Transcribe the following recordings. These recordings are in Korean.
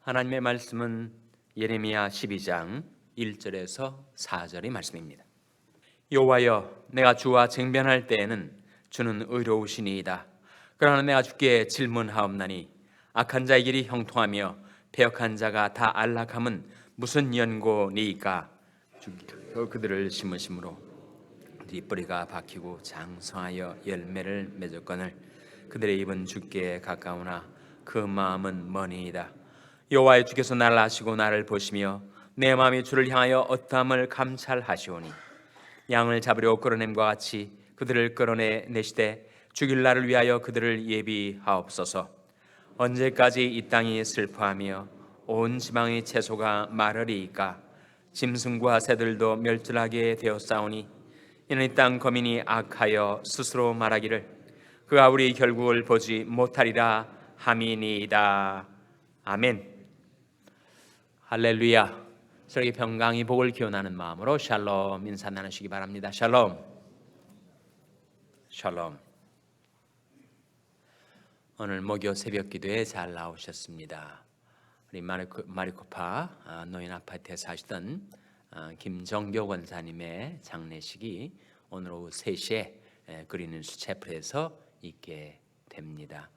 하나님의 말씀은 예레미야 12장 1절에서 4절의 말씀입니다. 여호와여 내가 주와 쟁변할 때에는 주는 의로우시니이다. 그러나 내가 주께 질문하옵나니 악한 자의 길이 형통하며 배역한 자가 다 안락함은 무슨 연고니이까 주께서 그들을 심으심으로 그들이 뿌리가 박히고 장성하여 열매를 맺었거늘 그들의 입은 주께 가까우나 그 마음은 머니이다. 여호와의 주께서 나를 아시고 나를 보시며 내 마음이 주를 향하여 어떠함을 감찰하시오니 양을 잡으려 끌어냄과 같이 그들을 끌어내 내시되 죽일 날을 위하여 그들을 예비하옵소서. 언제까지 이 땅이 슬퍼하며 온 지방의 채소가 마르리이까? 짐승과 새들도 멸절하게 되었사오니 이는 이 땅 거민이 악하여 스스로 말하기를 그가 우리 결국을 보지 못하리라 함이니이다. 아멘 할렐루야. 저에게 평강이 복을 기원하는 마음으로 샬롬 인사 나누시기 바랍니다. 샬롬. 샬롬. 오늘 목요 새벽 기도에 잘 나오셨습니다. 우리 마리코, 마리코파 아, 노인 아파트에 사시던 아, 김정교 권사님의 장례식이 오늘 오후 3시에 그리는스 채플에서 있게 됩니다.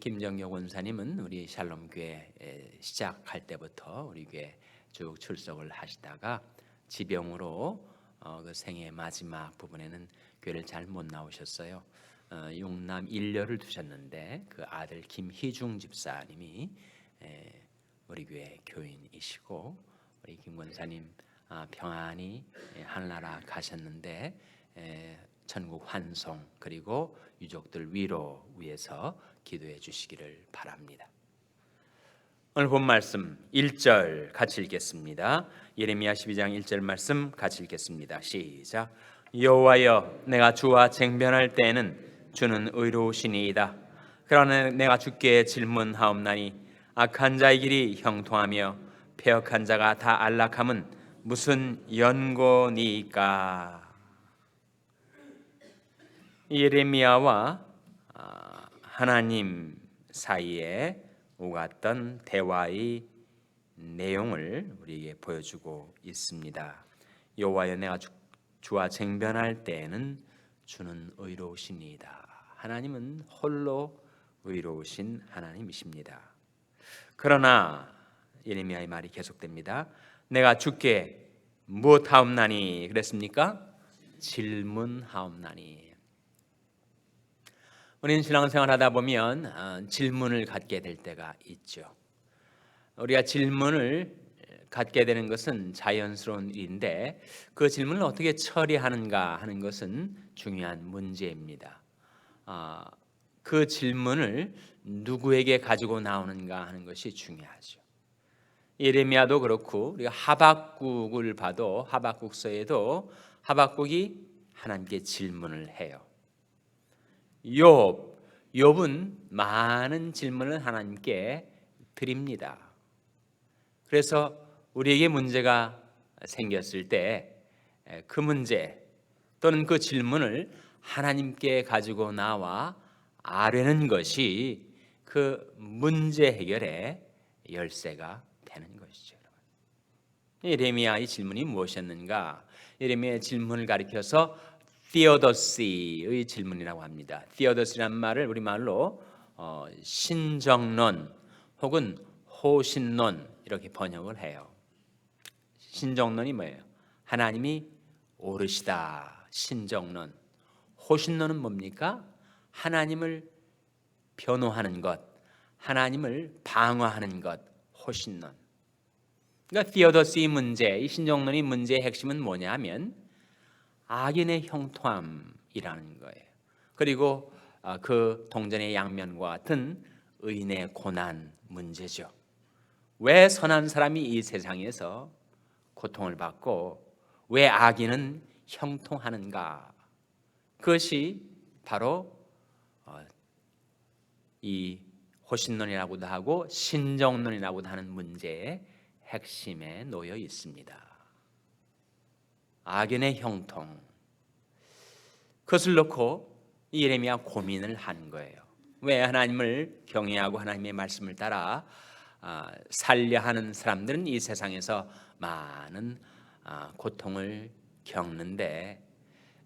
김정교 권사님은 우리 샬롬 교회 시작할 때부터 우리 교회 쭉 출석을 하시다가 지병으로 어, 그 생애 마지막 부분에는 교회를 잘 못 나오셨어요. 어, 용남 일녀를 두셨는데 그 아들 김희중 집사님이 에, 우리 교회 교인이시고 우리 김 권사님 아, 평안히 예, 하늘나라 가셨는데 에, 천국 환송 그리고 유족들 위로 위해서 기도해 주시기를 바랍니다. 오늘 본 말씀 1절 같이 읽겠습니다. 예레미야 12장 1절 말씀 같이 읽겠습니다. 시작. 여호와여 내가 주와 쟁변할 때에는 주는 의로우시니이다. 그러나 내가 주께 질문하옵나니 악한 자의 길이 형통하며 폐역한 자가 다 안락함은 무슨 연고니까? 예레미야와 아, 하나님 사이에 오갔던 대화의 내용을 우리에게 보여주고 있습니다. 여호와여 내가 주, 주와 쟁변할 때에는 주는 의로우시니이다. 하나님은 홀로 의로우신 하나님이십니다. 그러나 예레미야의 말이 계속됩니다. 내가 주께 무엇하옵나니 그랬습니까? 질문하옵나니. 우리는 신앙생활 하다 보면 어, 질문을 갖게 될 때가 있죠. 우리가 질문을 갖게 되는 것은 자연스러운 일인데 그 질문을 어떻게 처리하는가 하는 것은 중요한 문제입니다. 아, 그 질문을 누구에게 가지고 나오는가 하는 것이 중요하죠. 예레미야도 그렇고 우리가 하박국을 봐도 하박국서에도 하박국이 하나님께 질문을 해요. 욥 욥은 많은 질문을 하나님께 드립니다. 그래서 우리에게 문제가 생겼을 때 그 문제 또는 그 질문을 하나님께 가지고 나와 아뢰는 것이 그 문제 해결의 열쇠가 되는 것이죠. 예레미야의 질문이 무엇이었는가? 예레미야의 질문을 가리켜서 theodos의 질문이라고 합니다. theodos이란 말을 우리 말로 어, 신정론 혹은 호신론 이렇게 번역을 해요. 신정론이 뭐예요? 하나님이 오르시다. 신정론. 호신론은 뭡니까? 하나님을 변호하는 것, 하나님을 방어하는 것, 호신론. 그러니까 디오더스의 문제, 이 신정론의 문제의 핵심은 뭐냐면 악인의 형통함이라는 거예요. 그리고 아, 그 동전의 양면과 같은 의인의 고난 문제죠. 왜 선한 사람이 이 세상에서 고통을 받고 왜 악인은 형통하는가? 그것이 바로 어, 이 호신론이라고도 하고 신정론이라고도 하는 문제의 핵심에 놓여 있습니다. 악인의 형통. 그것을 놓고 예레미야 고민을 한 거예요. 왜 하나님을 경외하고 하나님의 말씀을 따라 아, 살려 하는 사람들은 이 세상에서 많은 아, 고통을 겪는데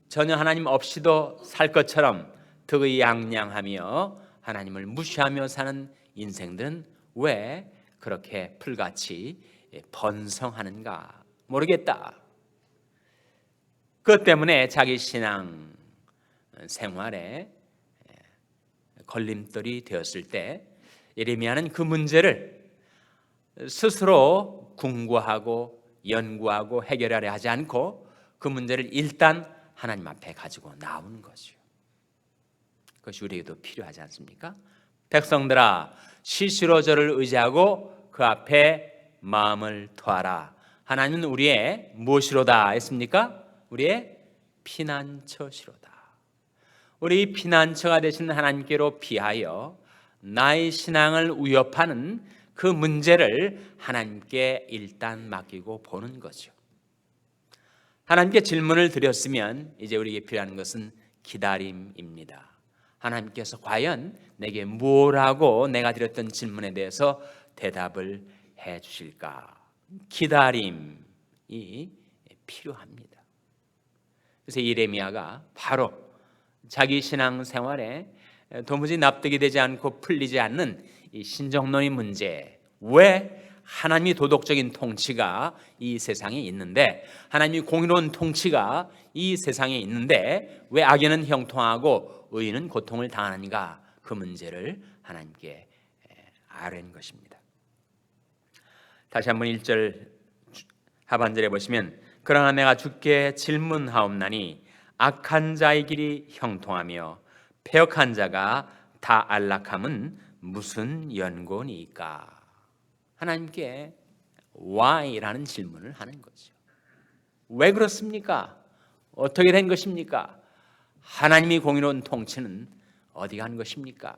전혀 하나님 없이도 살 것처럼 득의 양양하며 하나님을 무시하며 사는 인생들은 왜 그렇게 풀같이 번성하는가 모르겠다. 그것 때문에 자기 신앙 생활에 걸림돌이 되었을 때 예레미야는 그 문제를 스스로 궁구하고 연구하고 해결하려 하지 않고 그 문제를 일단 하나님 앞에 가지고 나오는 거죠. 그것이 우리에게도 필요하지 않습니까? 백성들아 시시로 저를 의지하고 그 앞에 마음을 토하라. 하나님은 우리의 무엇이로다 했습니까? 우리의 피난처시로다. 우리 피난처가 되신 하나님께로 피하여 나의 신앙을 위협하는 그 문제를 하나님께 일단 맡기고 보는 거죠. 하나님께 질문을 드렸으면 이제 우리에게 필요한 것은 기다림입니다. 하나님께서 과연 내게 뭐라고 내가 드렸던 질문에 대해서 대답을 해 주실까? 기다림이 필요합니다. 그래서 이레미야가 바로 자기 신앙 생활에 도무지 납득이 되지 않고 풀리지 않는 이 신정론의 문제 왜 하나님이 도덕적인 통치가 이 세상에 있는데 하나님이 공의로운 통치가 이 세상에 있는데 왜 악인은 형통하고 의인은 고통을 당하는가 그 문제를 하나님께 아뢰는 것입니다. 다시 한번 1절 하반절에 보시면 그러나 내가 주께 질문하옵나니 악한 자의 길이 형통하며 폐역한 자가 다 안락함은 무슨 연고니까? 하나님께 why라는 질문을 하는 거죠. 왜 그렇습니까? 어떻게 된 것입니까? 하나님이 공의로운 통치는 어디 간 것입니까?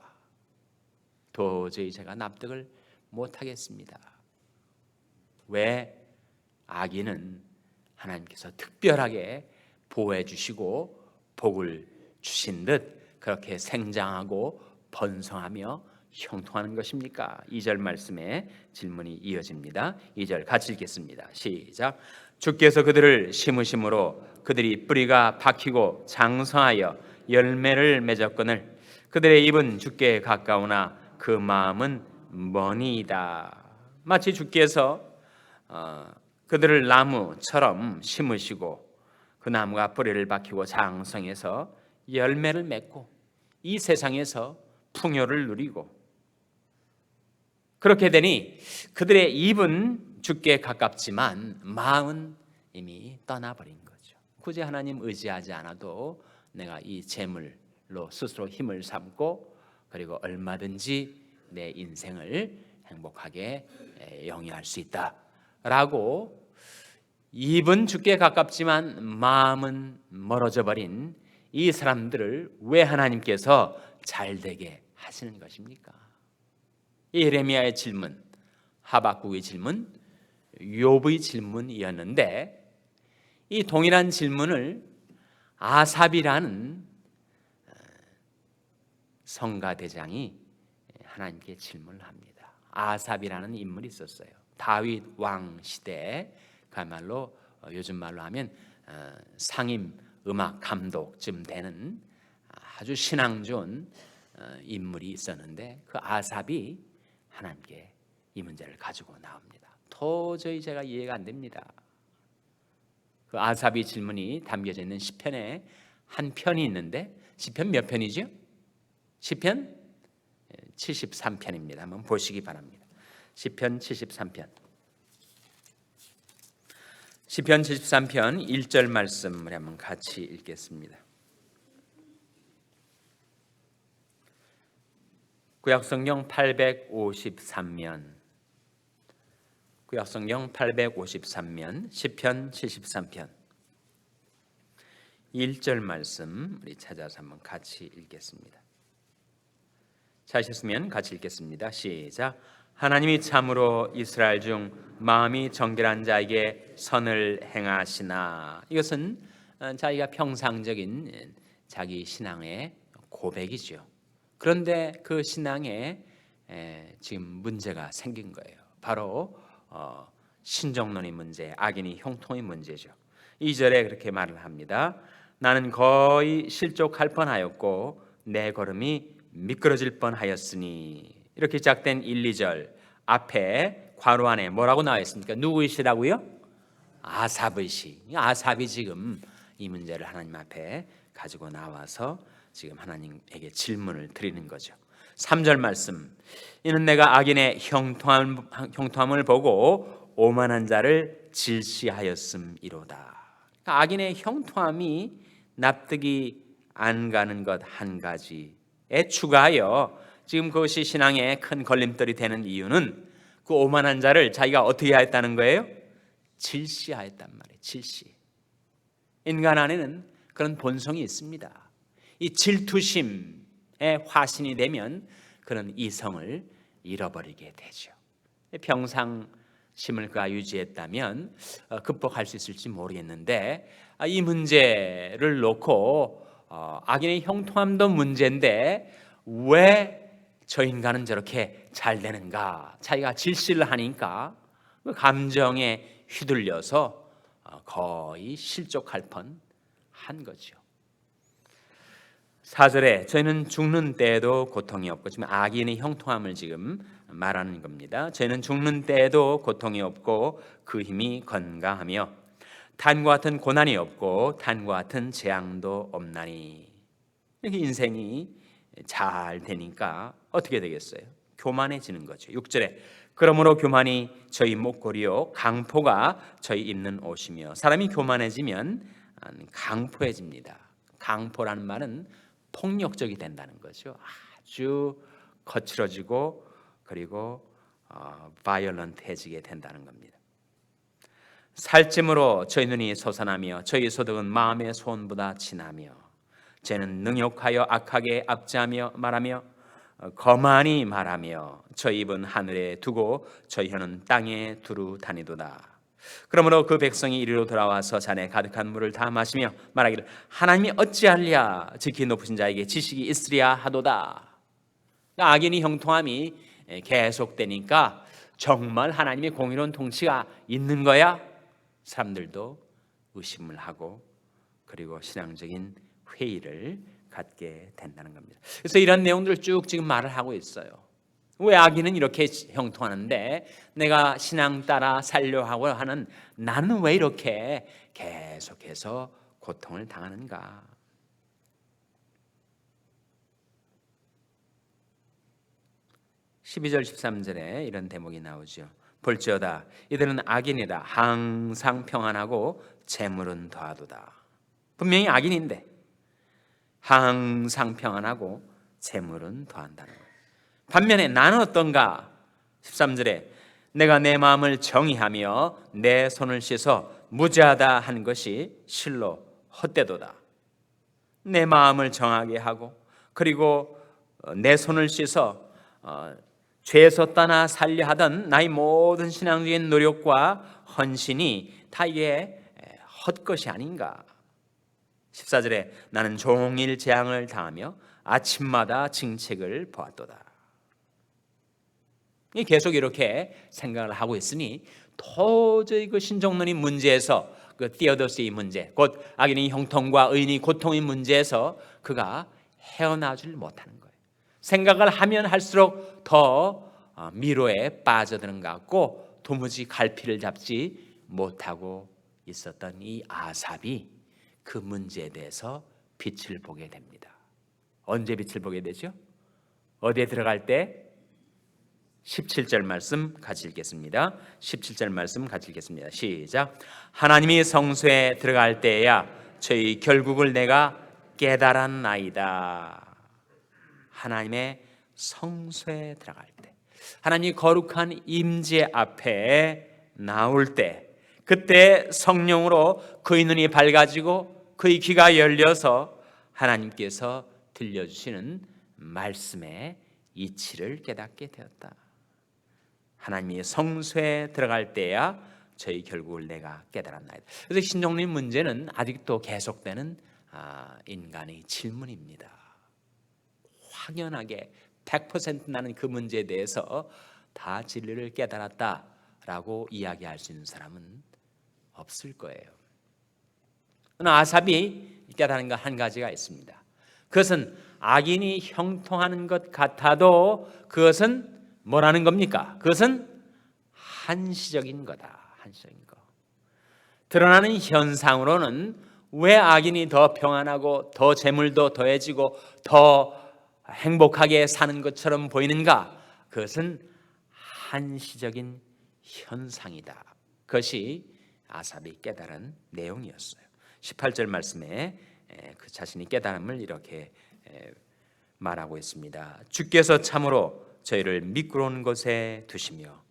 도저히 제가 납득을 못 하겠습니다. 왜 악인은 하나님께서 특별하게 보호해 주시고 복을 주신 듯 그렇게 생장하고 번성하며 형통하는 것입니까? 2절 말씀에 질문이 이어집니다. 2절 같이 읽겠습니다. 시작. 주께서 그들을 심으심으로 그들이 뿌리가 박히고 장성하여 열매를 맺었거늘 그들의 입은 주께 가까우나 그 마음은 머니이다. 마치 주께서 어, 그들을 나무처럼 심으시고 그 나무가 뿌리를 박히고 장성해서 열매를 맺고 이 세상에서 풍요를 누리고 그렇게 되니 그들의 입은 죽게 가깝지만 마음은 이미 떠나버린 거죠. 굳이 하나님 의지하지 않아도 내가 이 재물로 스스로 힘을 삼고 그리고 얼마든지 내 인생을 행복하게 영위할 수 있다라고 입은 죽게 가깝지만 마음은 멀어져 버린 이 사람들을 왜 하나님께서 잘 되게 하시는 것입니까? 예레미야의 질문, 하박국의 질문, 욥의 질문이었는데 이 동일한 질문을 아삽이라는 어, 성가 대장이 하나님께 질문을 합니다. 아삽이라는 인물이 있었어요. 다윗 왕 시대에 그야말로 어, 요즘 말로 하면 어, 상임 음악 감독쯤 되는 아주 신앙 좋은 인물이 있었는데 그 아삽이 하나님께 이 문제를 가지고 나옵니다. 도저히 제가 이해가 안 됩니다. 그 아삽이 질문이 담겨져 있는 시편에 한 편이 있는데 시편 몇 편이죠? 시편 73편입니다. 한번 보시기 바랍니다. 시편 73편. 시편 73편 1절 말씀을 한번 같이 읽겠습니다. 구약성경 853면 구약성경 853면 시편 73편 1절 말씀 우리 찾아서 한번 같이 읽겠습니다. 찾으셨으면 같이 읽겠습니다. 시작. 하나님이 참으로 이스라엘 중 마음이 정결한 자에게 선을 행하시나. 이것은 어, 자기가 평상적인 자기 신앙의 고백이죠. 그런데 그 신앙의 에, 지금 문제가 생긴 거예요. 바로 어, 신정론의 문제, 악인이 형통의 문제죠. 2절에 그렇게 말을 합니다. 나는 거의 실족할 뻔하였고 내 걸음이 미끄러질 뻔하였으니 이렇게 시작된 1, 2절 앞에 괄호 안에 뭐라고 나와 있습니까? 누구의 시라고요? 아삽의 시. 아삽이 지금 이 문제를 하나님 앞에 가지고 나와서 지금 하나님에게 질문을 드리는 거죠. 3절 말씀. 이는 내가 악인의 형통함, 형통함을 보고 오만한 자를 질시하였음이로다. 그러니까 악인의 형통함이 납득이 안 가는 것 한 가지에 추가하여 지금 그것이 신앙에 큰 걸림돌이 되는 이유는 그 오만한 자를 자기가 어떻게 하였다는 거예요? 질시하였단 말이에요. 질시. 인간 안에는 그런 본성이 있습니다. 이 질투심의 화신이 되면 그런 이성을 잃어버리게 되죠. 평상심을 그가 유지했다면 어, 극복할 수 있을지 모르겠는데 아, 이 문제를 놓고 어, 악인의 형통함도 문제인데 왜 저 인간은 저렇게 잘 되는가? 자기가 질시를 하니까 그 감정에 휘둘려서 어, 거의 실족할 뻔한 거죠. 4절에 저희는 죽는 때에도 고통이 없고 지금 악인의 형통함을 지금 말하는 겁니다. 저희는 죽는 때에도 고통이 없고 그 힘이 건강하며 탄과 같은 고난이 없고 탄과 같은 재앙도 없나니 이렇게 인생이 잘 되니까 어떻게 되겠어요? 교만해지는 거죠. 6절에 그러므로 교만이 저희 목걸이요 강포가 저희 입는 옷이며 사람이 교만해지면 강포해집니다. 강포라는 말은 폭력적이 된다는 거죠. 아주 거칠어지고 그리고 어, 바이올런트해지게 된다는 겁니다. 살찜으로 저희 눈이 솟아나며 저희 소득은 마음의 소원보다 진하며 쟤는 능욕하여 악하게 압제하며 말하며 어, 거만히 말하며 저희 입은 하늘에 두고 저희 혀는 땅에 두루 다니도다. 그러므로 그 백성이 이리로 돌아와서 잔에 가득한 물을 다 마시며 말하기를 하나님이 어찌하랴 지키 높으신 자에게 지식이 있으랴 하도다. 악인이 형통함이 계속되니까 정말 하나님의 공의로운 통치가 있는 거야? 사람들도 의심을 하고 그리고 신앙적인 회의를 갖게 된다는 겁니다. 그래서 이런 내용들을 쭉 지금 말을 하고 있어요. 왜 악인은 이렇게 형통하는데 내가 신앙 따라 살려 하고 하는 나는 왜 이렇게 계속해서 고통을 당하는가? (12절) (13절에) 이런 대목이 나오죠 볼지어다 이들은 악인이다 항상 평안하고 재물은 더하도다 분명히 악인인데 항상 평안하고 재물은 더한다는 거예요. 반면에 나는 어떤가? 13절에 내가 내 마음을 정의하며 내 손을 씻어 무죄하다 한 것이 실로 헛되도다. 내 마음을 정하게 하고 그리고 어, 내 손을 씻어 어, 죄에서 떠나 살려 하던 나의 모든 신앙적인 노력과 헌신이 다 이게 헛것이 아닌가? 14절에 나는 종일 재앙을 당하며 아침마다 징책을 보았도다. 계속 이렇게 생각을 하고 있으니 도저히 그 신정론의 문제에서 그 티어더스의 문제, 곧 악인의 형통과 의인의 고통의 문제에서 그가 헤어나질 못하는 거예요. 생각을 하면 할수록 더 어, 미로에 빠져드는 것 같고 도무지 갈피를 잡지 못하고 있었던 이 아삽이 그 문제에 대해서 빛을 보게 됩니다. 언제 빛을 보게 되죠? 어디에 들어갈 때? 17절 말씀 같이 읽겠습니다. 17절 말씀 같이 읽겠습니다. 시작. 하나님이 성소에 들어갈 때야 저희 결국을 내가 깨달았나이다. 하나님의 성소에 들어갈 때, 하나님 거룩한 임재 앞에 나올 때, 그때 성령으로 그의 눈이 밝아지고 그의 귀가 열려서 하나님께서 들려주시는 말씀의 이치를 깨닫게 되었다. 하나님이 성소에 들어갈 때야 저희 결국을 내가 깨달았나이다. 그래서 신종님 문제는 아직도 계속되는 아, 인간의 질문입니다. 확연하게 100% 나는 그 문제에 대해서 다 진리를 깨달았다라고 이야기할 수 있는 사람은 없을 거예요. 그러나 아삽이 깨달은 것 한 가지가 있습니다. 그것은 악인이 형통하는 것 같아도 그것은 뭐라는 겁니까? 그것은 한시적인 거다. 한시적인 거. 드러나는 현상으로는 왜 악인이 더 평안하고 더 재물도 더해지고 더 행복하게 사는 것처럼 보이는가? 그것은 한시적인 현상이다. 그것이 아삽이 깨달은 내용이었어요. 18절 말씀에 그 자신이 깨달음을 이렇게 말하고 있습니다. 주께서 참으로 저희를 미끄러운 곳에 두시며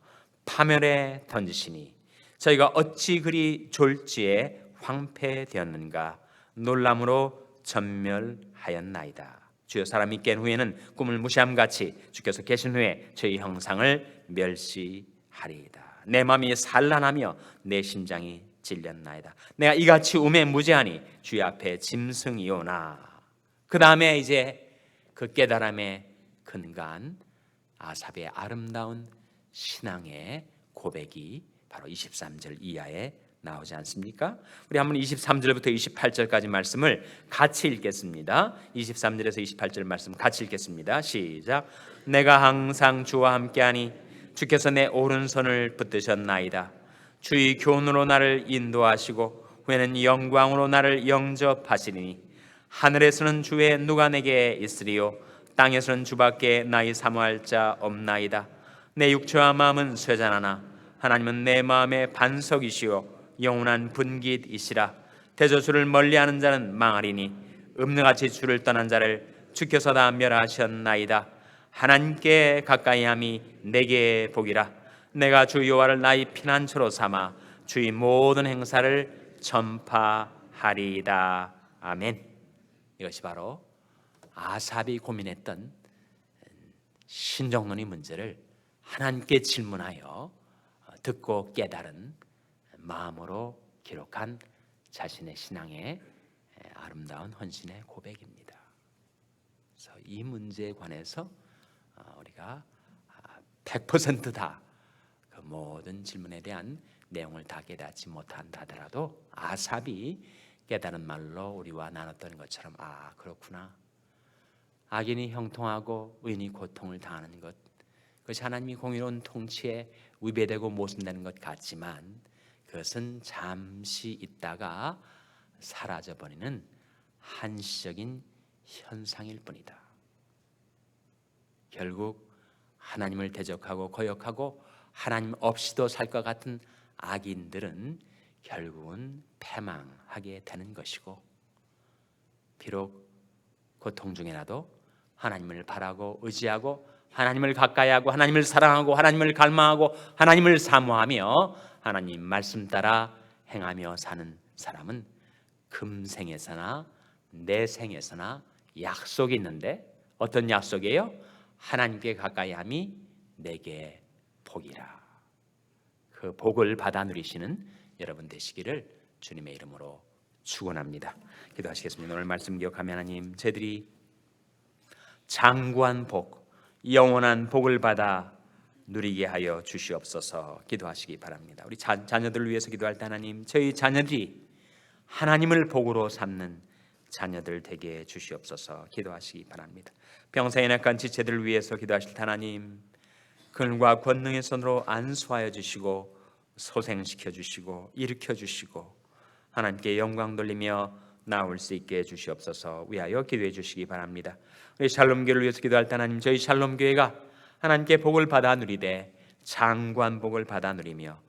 파멸에 던지시니 저희가 어찌 그리 졸지에 황폐되었는가 놀람으로 전멸하였나이다. 주여 사람이 깬 후에는 꿈을 무시함 같이 주께서 계신 후에 저희 형상을 멸시하리이다. 내 마음이 산란하며 내 심장이 찔렸나이다. 내가 이같이 음에 무죄하니 주의 앞에 짐승이오나. 그 다음에 이제 그 깨달음에 근간 아삽의 아름다운 신앙의 고백이 바로 23절 이하에 나오지 않습니까? 우리 한번 23절부터 28절까지 말씀을 같이 읽겠습니다. 23절에서 28절 말씀 같이 읽겠습니다. 시작. 내가 항상 주와 함께하니 주께서 내 오른손을 붙드셨나이다. 주의 교훈으로 나를 인도하시고 후에는 영광으로 나를 영접하시리니 하늘에서는 주의 누가 내게 있으리요? 땅에서는 주밖에 나의 사모할 자 없나이다. 내 육체와 마음은 쇠잔하나 하나님은 내 마음의 반석이시요 영원한 분깃이시라. 대저주를 멀리하는 자는 망하리니 음능같이 주를 떠난 자를 주께서 다 멸하셨나이다. 하나님께 가까이함이 내게 복이라 내가 주 여호와를 나의 피난처로 삼아 주의 모든 행사를 전파하리이다 아멘 이것이 바로 아삽이 고민했던 신정론의 문제를 하나님께 질문하여 듣고 깨달은 마음으로 기록한 자신의 신앙의 아름다운 헌신의 고백입니다. 그래서 이 문제에 관해서 어, 우리가 100%다 그 모든 질문에 대한 내용을 다 깨닫지 못한다 하더라도 아삽이 깨달은 말로 우리와 나눴던 것처럼 아 그렇구나 악인이 형통하고 의인이 고통을 당하는 것 그것이 하나님이 공의로운 통치에 위배되고 모순되는 것 같지만 그것은 잠시 있다가 사라져 버리는 한시적인 현상일 뿐이다. 결국 하나님을 대적하고 거역하고 하나님 없이도 살 것 같은 악인들은 결국은 패망하게 되는 것이고 비록 고통 중에라도 하나님을 바라고 의지하고 하나님을 가까이 하고 하나님을 사랑하고 하나님을 갈망하고 하나님을 사모하며 하나님 말씀 따라 행하며 사는 사람은 금생에서나 내생에서나 약속이 있는데 어떤 약속이에요? 하나님께 가까이함이 내게 복이라. 그 복을 받아 누리시는 여러분 되시기를 주님의 이름으로 축원합니다. 기도하시겠습니다. 오늘 말씀 기억하며 하나님, 저희들이 장구한 복, 영원한 복을 받아 누리게 하여 주시옵소서 기도하시기 바랍니다. 우리 자, 자녀들을 위해서 기도할 때 하나님 저희 자녀들이 하나님을 복으로 삼는 자녀들 되게 해 주시옵소서 기도하시기 바랍니다. 병사에 낙한 지체들을 위해서 기도하실 때 하나님 근과 권능의 손으로 안수하여 주시고 소생시켜 주시고 일으켜 주시고 하나님께 영광 돌리며 나올 수 있게 해 주시옵소서 위하여 기도해 주시기 바랍니다. 우리 샬롬교를 위해서 기도할 때 하나님 저희 샬롬교회가 하나님께 복을 받아 누리되 장관 복을 받아 누리며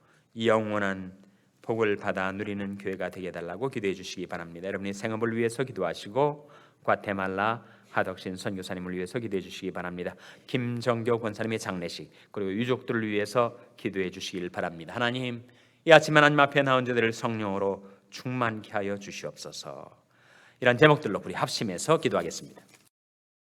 영원한 복을 받아 누리는 교회가 되게 달라고 기도해 주시기 바랍니다. 여러분이 생업을 위해서 기도하시고 과테말라 하덕신 선교사님을 위해서 기도해 주시기 바랍니다. 김정교 권사님의 장례식 그리고 유족들을 위해서 기도해 주시길 바랍니다. 하나님 이 아침 하나님 앞에 나온 자들을 성령으로 충만케 하여 주시옵소서. 이런 제목들로 우리 합심해서 기도하겠습니다.